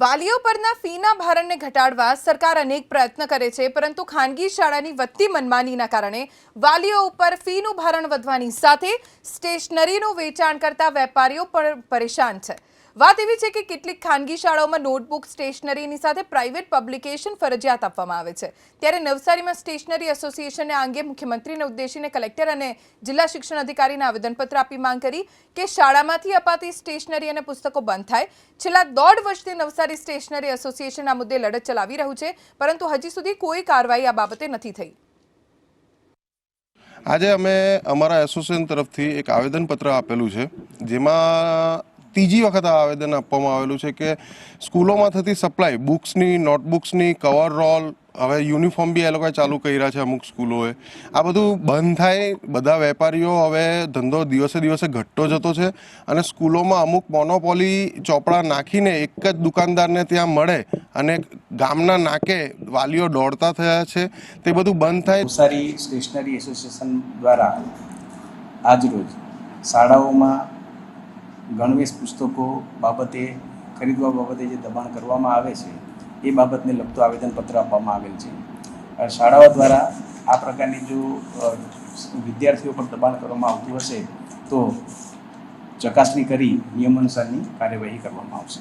વાલીઓ પરના ફીના ભારણને ઘટાડવા સરકાર અનેક પ્રયત્ન કરે છે, પરંતુ ખાનગી શાળાની વધતી મનમાનીના કારણે વાલીઓ ઉપર ફીનું ભારણ વધવાની સાથે સ્ટેશનરીનું વેચાણ કરતા વેપારીઓ પણ પરેશાન છે. વાત એવી છે કે કેટલીક ખાનગી શાળાઓમાં નોટબુક, સ્ટેશનરીની સાથે પ્રાઇવેટ પબ્લિકેશન ફરજિયાત આપવામાં આવે છે. ત્યારે નવસારીમાં સ્ટેશનરી એસોસિએશને આ અંગે મુખ્યમંત્રીને ઉદ્દેશીને કલેક્ટર અને જિલ્લા શિક્ષણ અધિકારીને આવેદનપત્ર આપી માંગ કરી કે શાળામાંથી અપાતી સ્ટેશનરી અને પુસ્તકો બંધ થાય. છેલ્લા દોઢ વર્ષથી નવસારી સ્ટેશનરી એસોસિએશન આ મુદ્દે લડત ચલાવી રહ્યું છે, પરંતુ હજી સુધી કોઈ કાર્યવાહી આ બાબતે નથી થઈ. આજે અમે અમારા એસોસિએશન તરફથી એક આવેદનપત્ર આપેલું છે, જેમાં ત્રીજી વખત આ આવેદન આપવામાં આવેલું છે કે સ્કૂલોમાં થતી સપ્લાય, બુક્સની, નોટબુક્સની, કવર રોલ, હવે યુનિફોર્મ બી એ લોકોએ ચાલુ કર્યા છે અમુક સ્કૂલોએ. આ બધું બંધ થાય, બધા વેપારીઓ હવે ધંધો દિવસે દિવસે ઘટતો જતો છે અને સ્કૂલોમાં અમુક મોનોપોલી ચોપડા નાખીને એક જ દુકાનદારને ત્યાં મળે અને ગામના નાકે વાલીઓ દોડતા થયા છે, તે બધું બંધ થાય. સારી સ્ટેશનરી એસોસિએશન દ્વારા આજરોજ શાળાઓમાં ગણવેશ પુસ્તકો બાબતે, ખરીદવા બાબતે જે દબાણ કરવામાં આવે છે, એ બાબતને લગતું આવેદનપત્ર આપવામાં આવેલ છે. શાળાઓ દ્વારા આ પ્રકારની જો વિદ્યાર્થીઓ પર દબાણ કરવામાં આવતું હશે, તો ચકાસણી કરી નિયમાનુસારની કાર્યવાહી કરવામાં આવશે.